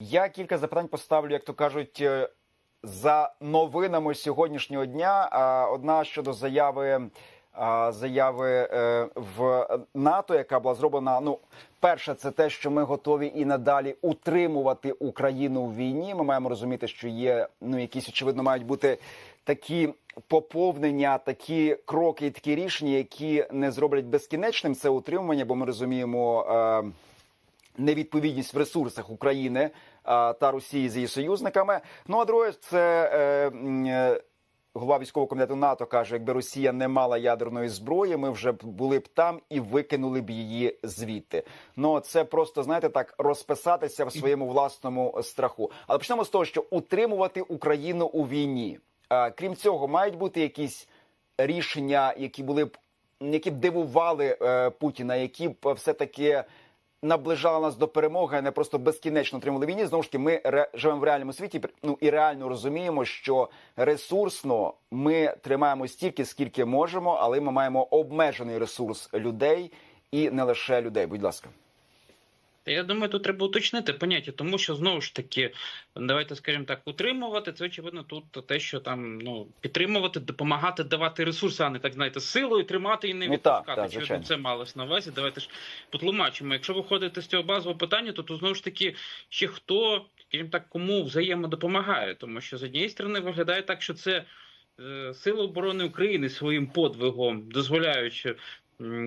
Я кілька запитань поставлю, як то кажуть, е, за новинами сьогоднішнього дня. Одна щодо заяви заяви е, в НАТО, яка була зроблена. Ну, перше, це те, що ми готові і надалі утримувати Україну в війні. Ми маємо розуміти, що є ну якісь очевидно мають бути такі поповнення, такі кроки і такі рішення, які не зроблять безкінечним це утримування, бо ми розуміємо. Е, невідповідність в ресурсах України та Росії з її союзниками. Ну а друге, це е, е, голова військового комітету НАТО каже: якби Росія не мала ядерної зброї, ми вже були б там і викинули б її звідти. Ну це просто знаєте так розписатися в своєму власному страху. Але почнемо з того, що утримувати Україну у війні. Крім цього, мають бути якісь рішення, які були б які б дивували е, Путіна, які б все таки наближала нас до перемоги, а не просто безкінечно отримали війні. Знову ж таки, ми ре, живемо в реальному світі. Ну і реально розуміємо, що ресурсно ми тримаємо стільки, скільки можемо, але ми маємо обмежений ресурс людей і не лише людей. Будь ласка. Я думаю, тут треба уточнити поняття, тому що знову ж таки, давайте скажімо так, утримувати це очевидно тут те, що там ну підтримувати, допомагати, давати ресурси, а не так знаєте, силою тримати і не Ну, відпускати. Очевидно, звичайно. це малось на увазі. Давайте ж потлумачимо. Якщо виходити з цього базового питання, то тут знову ж таки ще хто, скажімо так, кому взаємодопомагає, тому що з однієї сторони виглядає так, що це. е, Сили оборони України своїм подвигом, дозволяючи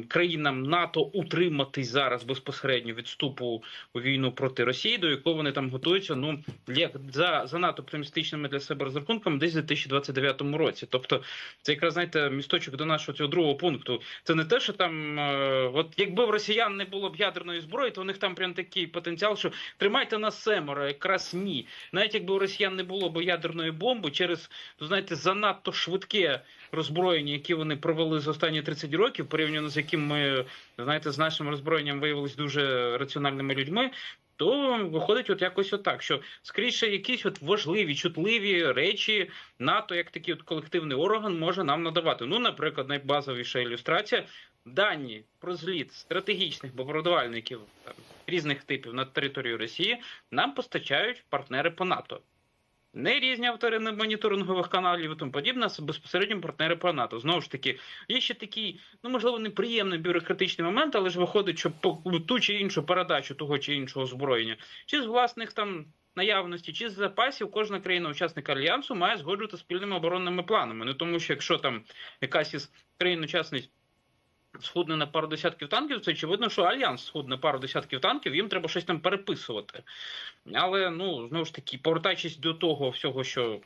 країнам НАТО утриматись зараз безпосередньо від вступу у війну проти Росії, до якого вони там готуються. Ну як за занадто оптимістичними для себе розрахунками, десь у 2029 році. Тобто, це якраз знаєте місточок до нашого цього другого пункту. Це не те, що там, е, от якби в росіян не було б ядерної зброї, то у них там прям такий потенціал, що тримайте нас семеро, якраз ні. Навіть якби у росіян не було б ядерної бомби через знаєте, занадто швидке роззброєння, які вони провели за останні 30 років, порівняно з яким ми знаєте, з нашим роззброєнням виявилися дуже раціональними людьми. То виходить, от якось отак, що скоріше якісь от важливі, чутливі речі НАТО, як такий от колективний орган, може нам надавати. Ну, наприклад, найбазовіша ілюстрація дані про зліт стратегічних бомбардувальників там, різних типів на територію Росії нам постачають партнери по НАТО. Не різні автори не моніторингових каналів і тому подібне, а безпосередньо партнери по НАТО. Знову ж таки, є ще такий, ну можливо, неприємний бюрократичний момент, але ж виходить, що по ту чи іншу передачу того чи іншого озброєння, чи з власних там наявності, чи з запасів, кожна країна-учасник альянсу має згоджувати спільними оборонними планами. Ну тому що якщо там якась із країн-учасниць схудне на пару десятків танків, це очевидно, що альянс схудне пару десятків танків, їм треба щось там переписувати. Але ну знову ж таки, повертаючись до того всього, що.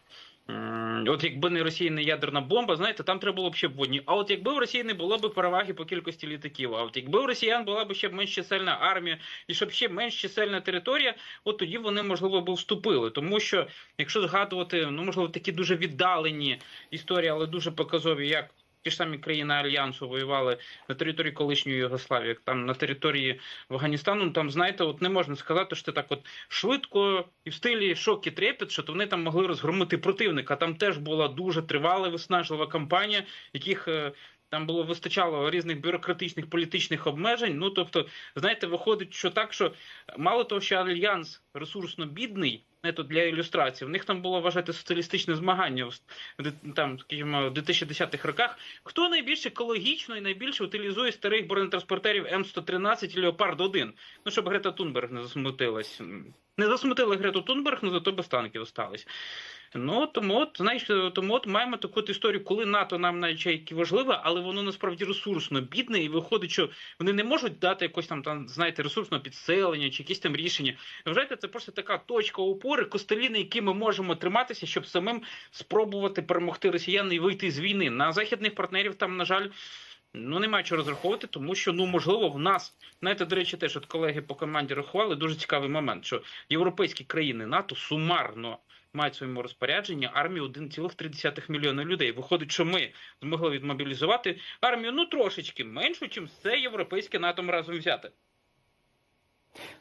От якби не Росія не ядерна бомба, знаєте, там треба було б ще б водні. А от якби в Росії не було б переваги по кількості літаків, а от якби у росіян була б ще менш чисельна армія і щоб ще менш чисельна територія, от тоді вони можливо б вступили. Тому що якщо згадувати, ну можливо, такі дуже віддалені історії, але дуже показові, як ті ж самі країни альянсу воювали на території колишньої Югославії, як там на території Афганістану. ну, Там знаєте, от не можна сказати, що так, от швидко і в стилі шок і трепет, що то вони там могли розгромити противника. Там теж була дуже тривала виснажлива кампанія, яких. е, Там було вистачало різних бюрократичних політичних обмежень. Ну тобто, знаєте, виходить, що так, що мало того, що альянс ресурсно бідний, то для ілюстрації, в них там було вважати соціалістичне змагання в там, скажімо, в 2010-х роках. Хто найбільш екологічно і найбільше утилізує старих бронетранспортерів М113 і Леопард 1 Ну щоб Грета Тунберг не засмутилась. Не засмутили Грету Тунберг, ну зато без танків остались. Ну тому от знаєш, тому от маємо таку от історію, коли НАТО нам навіть які важливе, але воно насправді ресурсно бідне, і виходить, що вони не можуть дати якось там там знаєте ресурсного підселення чи якісь там рішення. Вважаєте, це просто така точка опори, костелі, на які ми можемо триматися, щоб самим спробувати перемогти росіян і вийти з війни. На західних партнерів там, на жаль. Ну, немає чого розраховувати, тому що ну можливо в нас знаєте, до речі, теж от колеги по команді рахували дуже цікавий момент, що європейські країни НАТО сумарно мають в своєму розпорядженні армію 1,3 мільйона людей. Виходить, що ми змогли відмобілізувати армію ну трошечки меншу, чим все європейське НАТО разом взяти.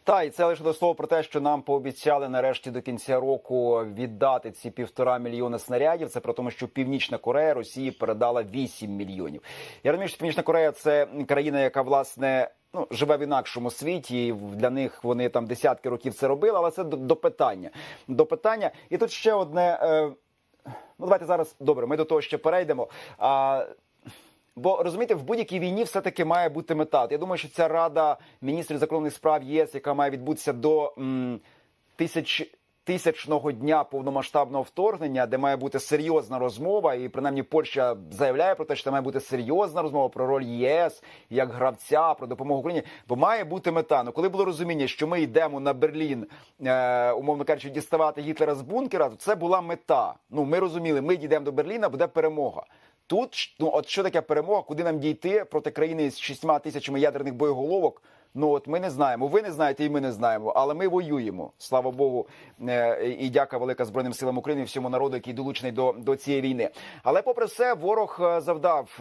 Та і це лише до слова про те, що нам пообіцяли нарешті до кінця року віддати ці півтора мільйони снарядів. Це про тому, що Північна Корея Росії передала 8 мільйонів. Я розумію, що Північна Корея це країна, яка власне ну, живе в інакшому світі. і Для них вони там десятки років це робили, але це до, до питання. До питання. І тут ще одне. Е, ну, давайте зараз добре, ми до того ще перейдемо. А, Бо розумієте, в будь-якій війні все-таки має бути мета. Я думаю, що ця рада міністрів закордонних справ ЄС, яка має відбутися до м, тисяч. Тисячного дня повномасштабного вторгнення, де має бути серйозна розмова, і принаймні Польща заявляє про те, що має бути серйозна розмова про роль ЄС як гравця, про допомогу Україні. Бо має бути мета. Ну коли було розуміння, що ми йдемо на Берлін, е, умовно кажучи, діставати Гітлера з бункера, то це була мета. Ну ми розуміли, ми дійдемо до Берліна, буде перемога. Тут ну от що таке перемога, куди нам дійти проти країни з шістьма тисячами ядерних боєголовок? Ну от ми не знаємо. Ви не знаєте, і ми не знаємо. Але ми воюємо. Слава Богу, е, і дяка велика збройним силам України всьому народу, який долучений до, до цієї війни. Але попри все, ворог е, завдав.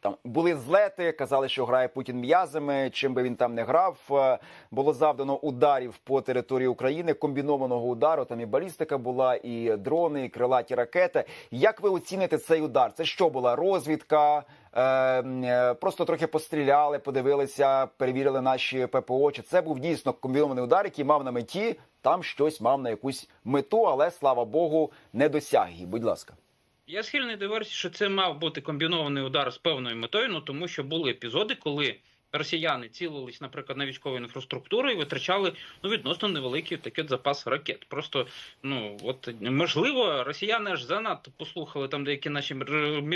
Там були злети, казали, що грає Путін м'язами. Чим би він там не грав, Е, було завдано ударів по території України, комбінованого удару. Там і балістика була, і дрони, і крилаті ракети. Як ви оціните цей удар? Це що була розвідка? Е, е, просто трохи постріляли, подивилися, перевірили наші ППО. Чи це був дійсно комбінований удар, який мав на меті там щось мав на якусь мету, але слава Богу, не досяг її. Будь ласка. Я схильний до версії, що це мав бути комбінований удар з певною метою, ну тому що були епізоди, коли росіяни цілились, наприклад, на військову інфраструктуру і витрачали ну відносно невеликий такий запас ракет. Просто ну от можливо, росіяни аж занадто послухали там деякі наші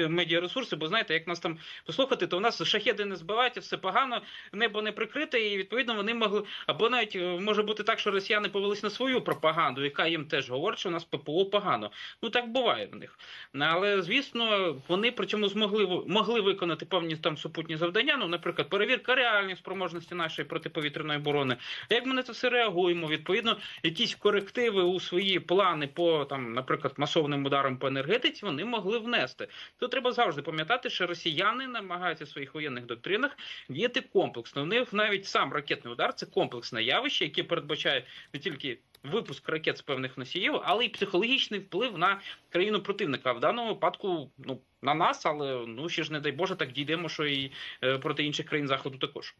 медіаресурси, бо знаєте, як нас там послухати, то у нас шахеди не збиваються, все погано, небо не прикрите, і відповідно вони могли або навіть е, може бути так, що росіяни повелись на свою пропаганду, яка їм теж говорить, що у нас ППО погано. Ну так буває в них. Але звісно, вони при цьому змогли могли виконати певні там супутні завдання. Ну, наприклад, перевірка реальної спроможності нашої протиповітряної оборони. Як ми на це все реагуємо? Відповідно, якісь корективи у свої плани по там, наприклад, масовним ударам по енергетиці вони могли внести. То треба завжди пам'ятати, що росіяни намагаються в своїх воєнних доктринах діяти комплексно. У них навіть сам ракетний удар це комплексне явище, яке передбачає не тільки випуск ракет з певних носіїв, але й психологічний вплив на країну противника. В даному випадку, ну на нас, але ну ще ж не дай Боже, так дійдемо, що і е, проти інших країн заходу також.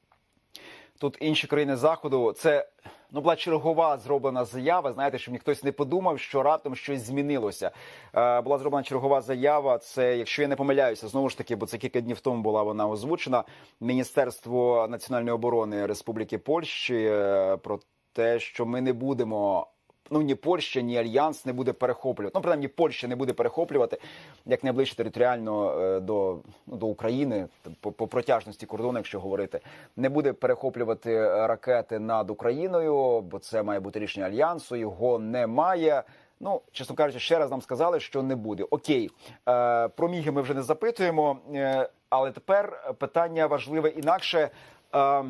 Тут інші країни заходу. Це ну була чергова зроблена заява. Знаєте, щоб ніхтось не подумав, що раптом щось змінилося. Е, була зроблена чергова заява. Це, якщо я не помиляюся, знову ж таки, бо це кілька днів тому була вона озвучена. Міністерство національної оборони Республіки Польщі е, про те, що ми не будемо. Ну, ні Польща, ні Альянс не буде перехоплювати. Ну, принаймні, Польща не буде перехоплювати як найближче територіально е, до, ну, до України, по, по протяжності кордону, якщо говорити, не буде перехоплювати ракети над Україною, бо це має бути рішення альянсу. Його немає. Ну, чесно кажучи, ще раз нам сказали, що не буде. Окей, е, про міги ми вже не запитуємо, е, але тепер питання важливе інакше. Е,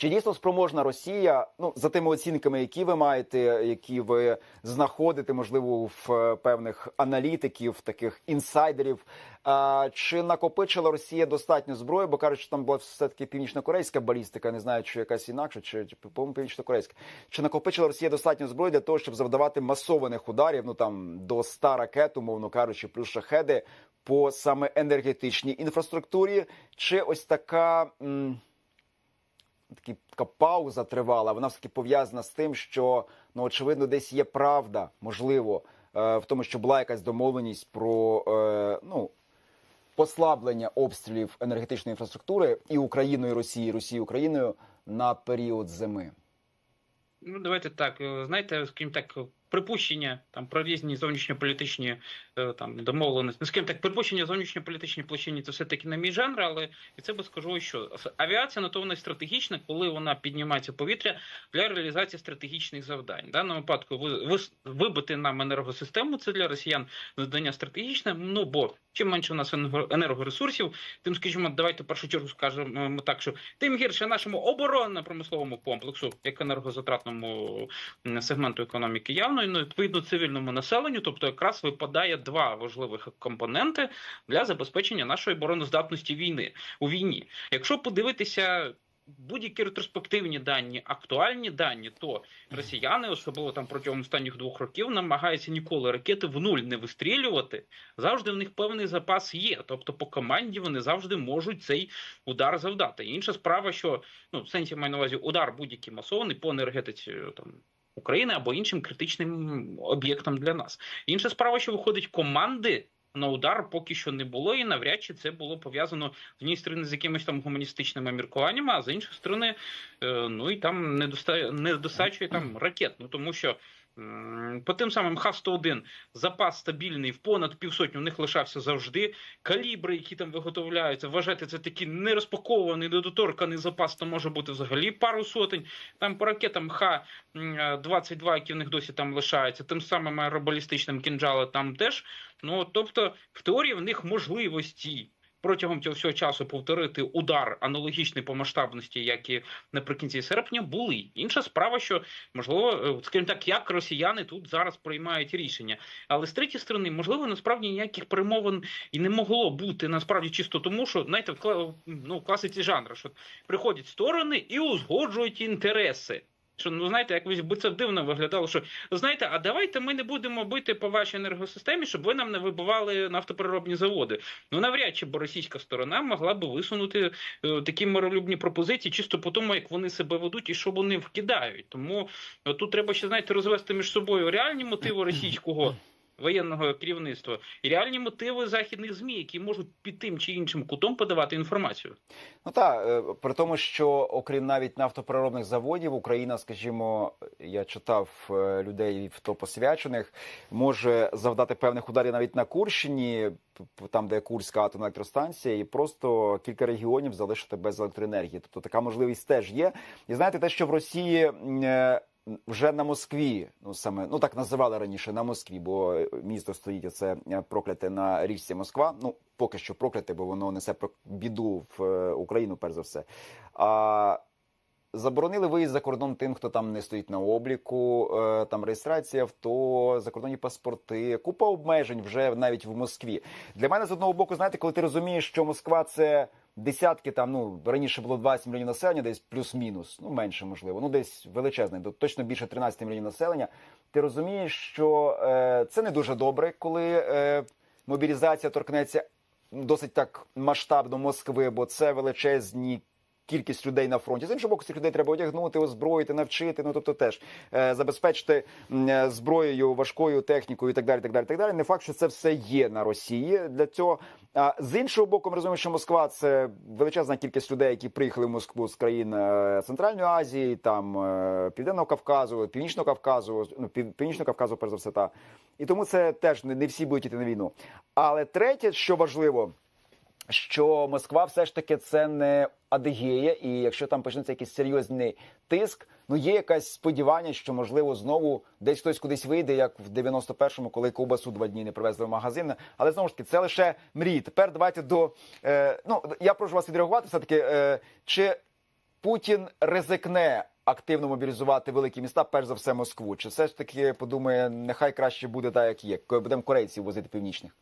чи дійсно спроможна Росія, ну за тими оцінками, які ви маєте, які ви знаходите, можливо, в е, певних аналітиків, таких інсайдерів, чи накопичила Росія достатньо зброї? Бо кажуть, що там була все таки північно-корейська балістика, не знаю, чи якась інакша, чи, по-моєму, північно-корейська. Чи накопичила Росія достатньо зброї для того, щоб завдавати масованих ударів, ну там до 100 ракет, умовно кажучи, плюс шахеди по саме енергетичній інфраструктурі? Чи ось така. М- такі, така пауза тривала, вона все таки пов'язана з тим, що ну очевидно десь є правда, можливо, е, в тому, що була якась домовленість про е, ну. Послаблення обстрілів енергетичної інфраструктури і Україною, і Росією, і Росією Україною на період зими. Ну, давайте так. е, Знаєте, скажімо так, припущення там про різні зовнішньополітичні е, там домовленості. Ну, скажімо так, припущення зовнішньополітичні площині це все-таки не мій жанр, але і це би скажу, що авіація на то вона стратегічна, коли вона піднімається в повітря для реалізації стратегічних завдань. В даному випадку ви, ви, вибити нам енергосистему, це для росіян завдання стратегічне. Ну бо чим менше у нас енерго- енергоресурсів, тим, скажімо, давайте першу чергу скажемо так, що тим гірше нашому оборонно-промисловому комплексу, як енергозатратному сегменту економіки явно, і відповідно цивільному населенню, тобто якраз випадає два важливих компоненти для забезпечення нашої обороноздатності війни у війні. Якщо подивитися будь-які ретроспективні дані, актуальні дані, то росіяни, особливо там протягом останніх двох років, намагаються ніколи ракети в нуль не вистрілювати. Завжди в них певний запас є. Тобто, по команді вони завжди можуть цей удар завдати. Інша справа, що ну в сенсі маю на увазі удар будь-який масований по енергетиці там. України або іншим критичним об'єктом для нас. Інша справа, що виходить команди на удар поки що не було, і навряд чи це було пов'язано з однієї сторони з якимись там гуманістичними міркуваннями, а з іншої сторони, е, ну і там недоста... недостачує там ракет. Ну тому що по тим самим Х-101 запас стабільний в понад півсотні у них лишався завжди. Калібри, які там виготовляються, вважати це такий нерозпакований, недоторканий запас, то може бути взагалі пару сотень. Там по ракетам Х-22, які в них досі там лишаються, тим самим аеробалістичним кінжали там теж. Ну тобто, в теорії в них можливості протягом цього всього часу повторити удар аналогічний по масштабності, як і наприкінці серпня, були. Інша справа, що можливо, е, скажімо так, як росіяни тут зараз приймають рішення. Але з третьої сторони, можливо, насправді ніяких перемовин і не могло бути насправді чисто тому, що знаєте, в ну, класиці жанру, що приходять сторони і узгоджують інтереси. Що ну знаєте, якось би це дивно виглядало, що знаєте, а давайте ми не будемо бити по вашій енергосистемі, щоб ви нам не вибивали нафтопереробні заводи. Ну навряд чи бо російська сторона могла би висунути е, такі миролюбні пропозиції, чисто по тому, як вони себе ведуть і що вони вкидають. Тому е, тут треба ще знаєте розвести між собою реальні мотиви російського. Воєнного керівництва і реальні мотиви західних змі, які можуть під тим чи іншим кутом подавати інформацію. Ну так, е, при тому, що окрім навіть нафтопереробних заводів, Україна, скажімо, я читав е, людей в то посвячених, може завдати певних ударів навіть на Курщині, там де Курська атомна електростанція, і просто кілька регіонів залишити без електроенергії. Тобто така можливість теж є. І знаєте, те, що в Росії. Е, Вже на Москві, ну саме ну так називали раніше на Москві, бо е, місто стоїть це прокляте на річці Москва. Ну поки що прокляте, бо воно несе біду в е, Україну, перш за все. А заборонили виїзд за кордон тим, хто там не стоїть на обліку, е, там реєстрація авто, закордонні паспорти, купа обмежень вже навіть в Москві. Для мене з одного боку, знаєте, коли ти розумієш, що Москва це. Десятки там, ну раніше було 20 мільйонів населення, десь плюс-мінус, ну менше можливо, ну десь величезне, точно більше 13 мільйонів населення. Ти розумієш, що е, це не дуже добре, коли е, мобілізація торкнеться досить так масштабно Москви, бо це величезні. Кількість людей на фронті з іншого боку, цих людей треба одягнути, озброїти, навчити. Ну тобто, теж е, забезпечити е, зброєю, важкою технікою і так далі. Так далі, так далі. Не факт, що це все є на Росії для цього. А з іншого боку, ми розуміємо, що Москва це величезна кількість людей, які приїхали в Москву з країн е, Центральної Азії, там Південного Кавказу, Північного Кавказу, ну Північного Кавказу, перш за все, та і тому це теж не, всі будуть іти на війну. Але третє, що важливо, що Москва все ж таки це не Адигея, і якщо там почнеться якийсь серйозний тиск, ну є якесь сподівання, що можливо знову десь хтось кудись вийде, як в 91-му, коли ковбасу два дні не привезли в магазин. Але знову ж таки, це лише мрії. Тепер давайте до е, ну я прошу вас відреагувати. Все таки, е, чи Путін ризикне активно мобілізувати великі міста, перш за все Москву? Чи все ж таки подумає, нехай краще буде так, як є, коли будемо корейців возити північних?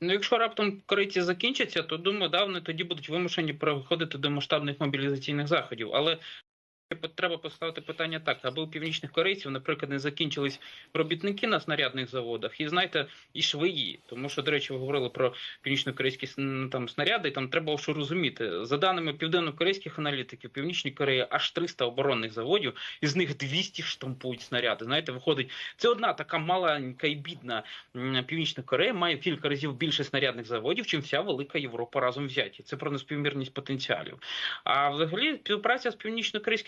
Ну, якщо раптом корейці закінчаться, то думаю, да, вони тоді будуть вимушені переходити до масштабних мобілізаційних заходів. Але треба поставити питання так, аби у північних корейців, наприклад, не закінчились робітники на снарядних заводах, і знаєте, і швеї. Тому що, до речі, ви говорили про північно-корейські там снаряди. і Там треба що розуміти. За даними південно-корейських аналітиків, Північній Кореї аж 300 оборонних заводів, із них 200 штампують снаряди. Знаєте, виходить, це одна така маленька і бідна Північна Корея має в кілька разів більше снарядних заводів, чим вся велика Європа разом взяті. Це про неспівмірність потенціалів. А взагалі співпраця з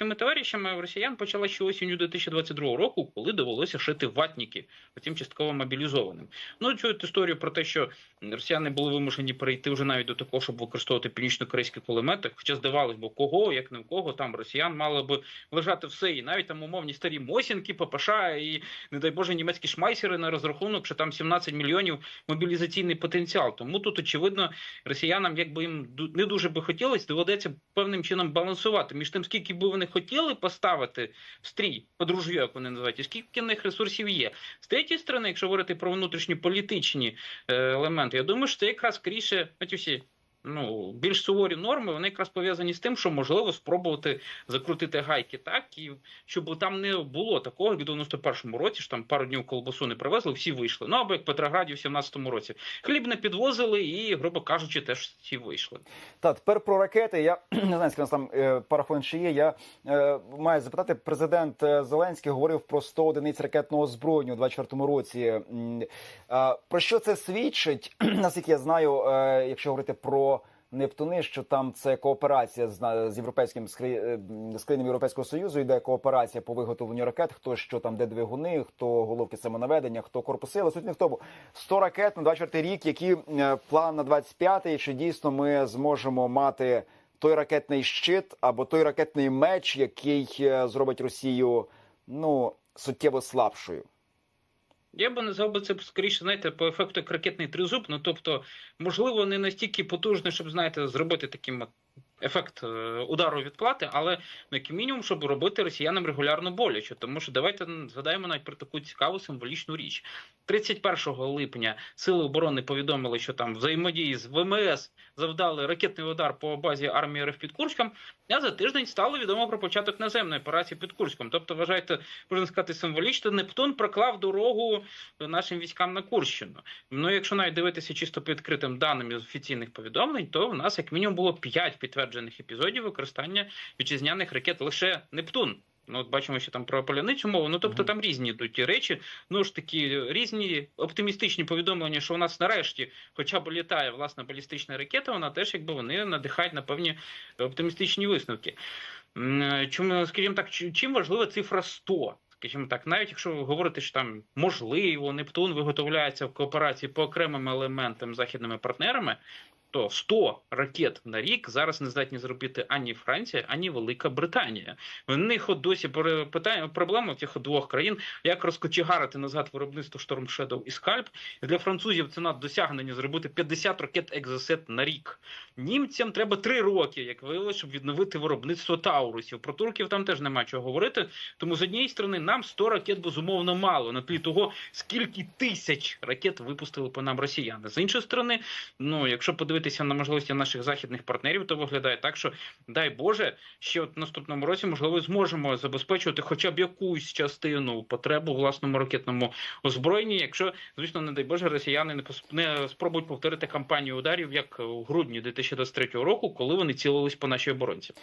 північно-корейськими товаришами в росіян почала ще осінню 2022 року, коли довелося шити ватніки потім частково мобілізованим. Ну чують історію про те, що росіяни були вимушені перейти вже навіть до такого, щоб використовувати північно-корейські кулемети. Хоча здавалось, бо кого, як не в кого, там росіян мало би лежати все, і навіть там умовні старі Мосінки, ППШ і не дай Боже німецькі шмайсери на розрахунок, що там 17 мільйонів мобілізаційний потенціал. Тому тут очевидно росіянам, якби їм не дуже би хотілося, доведеться певним чином балансувати між тим, скільки би вони хотіли поставити в стрій подружжя, як вони називають, і скільки в них ресурсів є. З третьої сторони, якщо говорити про внутрішні політичні елементи, я думаю, що це якраз скоріше ті всі ну, більш суворі норми, вони якраз пов'язані з тим, що можливо спробувати закрутити гайки так, і щоб там не було такого, як в 91-му році, що там пару днів колбасу не привезли, всі вийшли. Ну або як в Петрограді в 17-му році. Хліб не підвозили і, грубо кажучи, теж всі вийшли. Та тепер про ракети. Я не знаю, скільки нас там е, парафон ще є. Я е, маю запитати. Президент е, Зеленський говорив про 100 одиниць ракетного озброєння у 24-му році. Е, про що це свідчить? Наскільки я знаю, е, якщо говорити про Нептуни, що там це кооперація з, на- з європейським е, з країнами Європейського союзу. Йде кооперація по виготовленню ракет. Хто що там, де двигуни, хто головки самонаведення, хто корпуси. Але суть не в тому. 100 ракет на 24 рік. Які е, план на 25-й, Чи дійсно ми зможемо мати той ракетний щит або той ракетний меч, який е, зробить Росію ну суттєво слабшою? Я би назвав би це скоріше, знаєте, по ефекту крикетний тризуб. Ну тобто, можливо, не настільки потужний, щоб знаєте, зробити таким ефект е, удару відплати, але ну, як мінімум, щоб робити росіянам регулярно боляче. Тому що давайте згадаємо навіть про таку цікаву символічну річ. 31 липня сили оборони повідомили, що там взаємодії з ВМС завдали ракетний удар по базі армії РФ під Курськом. А за тиждень стало відомо про початок наземної операції під Курськом. Тобто, вважайте, можна сказати, символічно, Нептун проклав дорогу нашим військам на Курщину. Ну, якщо навіть дивитися чисто по відкритим даним із офіційних повідомлень, то в нас як мінімум було 5 підтверджених епізодів використання вітчизняних ракет лише Нептун. Ну, от бачимо, що там про поляницю мову. Ну тобто там різні йдуть ті речі. Ну ж такі різні оптимістичні повідомлення, що у нас нарешті, хоча б літає власна балістична ракета, вона теж якби вони надихають на певні оптимістичні висновки. Чому, скажімо так, чи- чим важлива цифра 100? Скажімо так, навіть якщо ви говорите, що там можливо Нептун виготовляється в кооперації по окремим елементам західними партнерами, то 100 ракет на рік зараз не здатні зробити ані Франція, ані Велика Британія. В них от досі питання проблема в цих двох країн, як розкочегарити назад виробництво Storm Shadow і. І для французів це над досягнення зробити 50 ракет Екзосет на рік. Німцям треба 3 роки, як виявилось, щоб відновити виробництво Таурусів. Про турків там теж нема чого говорити. Тому з однієї сторони нам 100 ракет безумовно мало на тлі того, скільки тисяч ракет випустили по нам росіяни. З іншої сторони, ну якщо подивитися на можливості наших західних партнерів, то виглядає так, що дай Боже, ще от наступному році можливо зможемо забезпечувати хоча б якусь частину потребу власному ракетному озброєнні, якщо звісно, не дай Боже, росіяни не не спробують повторити кампанію ударів як у грудні 2023 року, коли вони цілились по нашій оборонці.